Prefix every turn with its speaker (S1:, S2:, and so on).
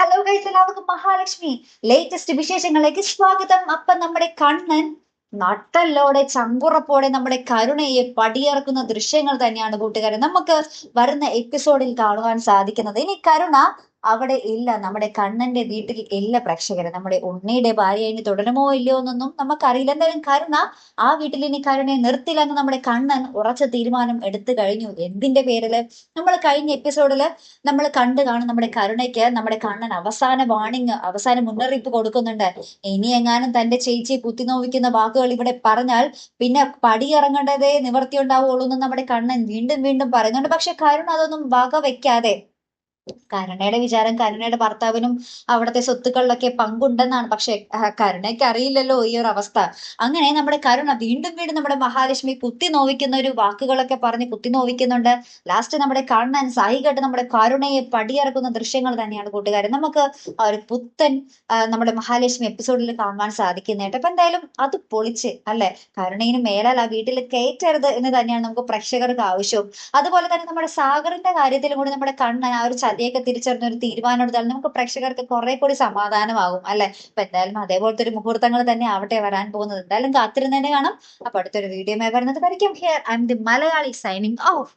S1: Hello guys എല്ലാവർക്കും Mahalakshmi. Latest വിശേഷങ്ങളിലേക്ക് സ്വാഗതം. അപ്പൊ നമ്മുടെ കണ്ണൻ നട്ടല്ലോടെ ചങ്കുറപ്പോടെ നമ്മുടെ കരുണയെ പടിയിറക്കുന്ന ദൃശ്യങ്ങൾ തന്നെയാണ് കൂട്ടുകാരെ. നമുക്ക് വരുന്ന എപ്പിസോഡിൽ കാണുവാൻ സാധിക്കുന്നത്. ഇനി കരുണ അവിടെ ഇല്ല. നമ്മുടെ കണ്ണന്റെ വീട്ടിൽ ഇല്ല പ്രേക്ഷകരെ. നമ്മുടെ ഉണ്ണിയുടെ ഭാര്യ ഇനി തുടരുമോ ഇല്ലയോ എന്നൊന്നും നമുക്കറിയില്ല. എന്തായാലും കരുണ ആ വീട്ടിൽ ഇനി കരുണയെ നിർത്തില്ലെന്ന് നമ്മുടെ കണ്ണൻ ഉറച്ച തീരുമാനം എടുത്തു കഴിഞ്ഞു. എന്തിന്റെ പേരിൽ? നമ്മൾ കഴിഞ്ഞ എപ്പിസോഡിൽ നമ്മൾ കണ്ടു കാണും നമ്മുടെ കരുണയ്ക്ക് നമ്മുടെ കണ്ണൻ അവസാന വാണിംഗ് അവസാന മുന്നറിയിപ്പ് കൊടുക്കുന്നുണ്ട്. ഇനി എങ്ങാനും തന്റെ ചേച്ചി കുത്തിനോവിക്കുന്ന വാക്കുകൾ ഇവിടെ പറഞ്ഞാൽ പിന്നെ പടിയിറങ്ങേണ്ടതേ നിവർത്തി ഉണ്ടാവുള്ളൂ എന്ന് നമ്മുടെ കണ്ണൻ വീണ്ടും വീണ്ടും പറയുന്നുണ്ട്. പക്ഷെ കരുണ അതൊന്നും വക വെക്കാതെ കരുണയുടെ വിചാരം കരുണയുടെ ഭർത്താവിനും അവിടുത്തെ സ്വത്തുക്കളിലൊക്കെ പങ്കുണ്ടെന്നാണ്. പക്ഷെ കരുണയ്ക്ക് അറിയില്ലല്ലോ ഈ ഒരു അവസ്ഥ. അങ്ങനെ നമ്മുടെ കരുണ വീണ്ടും വീണ്ടും നമ്മുടെ മഹാലക്ഷ്മി കുത്തി നോവിക്കുന്ന ഒരു വാക്കുകളൊക്കെ പറഞ്ഞ് കുത്തി നോവിക്കുന്നുണ്ട്. ലാസ്റ്റ് നമ്മുടെ കണ്ണൻ സഹികെട്ട് നമ്മുടെ കരുണയെ പടിയിറക്കുന്ന ദൃശ്യങ്ങൾ തന്നെയാണ് കൂട്ടുകാരൻ നമുക്ക് ആ ഒരു പുത്തൻ നമ്മുടെ മഹാലക്ഷ്മി എപ്പിസോഡിൽ കാണുവാൻ സാധിക്കുന്നതായിട്ട്. അപ്പൊ എന്തായാലും അത് പൊളിച്ച് അല്ലെ? കരുണയിന് മേലാൽ ആ വീട്ടിൽ കയറ്റരുത് എന്ന് തന്നെയാണ് നമുക്ക് പ്രേക്ഷകർക്ക് ആവശ്യവും. അതുപോലെ തന്നെ നമ്മുടെ സാഗറിന്റെ കാര്യത്തിലും കൂടി നമ്മുടെ കണ്ണൻ ആ ഒരു ചതിയൊക്കെ തിരിച്ചറിഞ്ഞ ഒരു തീരുമാനം എടുത്താൽ നമുക്ക് പ്രേക്ഷകർക്ക് കുറെ കൂടി സമാധാനമാകും അല്ലെ? അപ്പൊ എന്തായാലും അതേപോലത്തെ ഒരു മുഹൂർത്തങ്ങൾ തന്നെ ആവട്ടെ വരാൻ പോകുന്നത്. എന്തായാലും കാത്തിരുന്ന് തന്നെ കാണാം. അപ്പൊ അടുത്തൊരു വീഡിയോ വരുന്നത് വരയ്ക്കും. Here I'm the Malayali signing off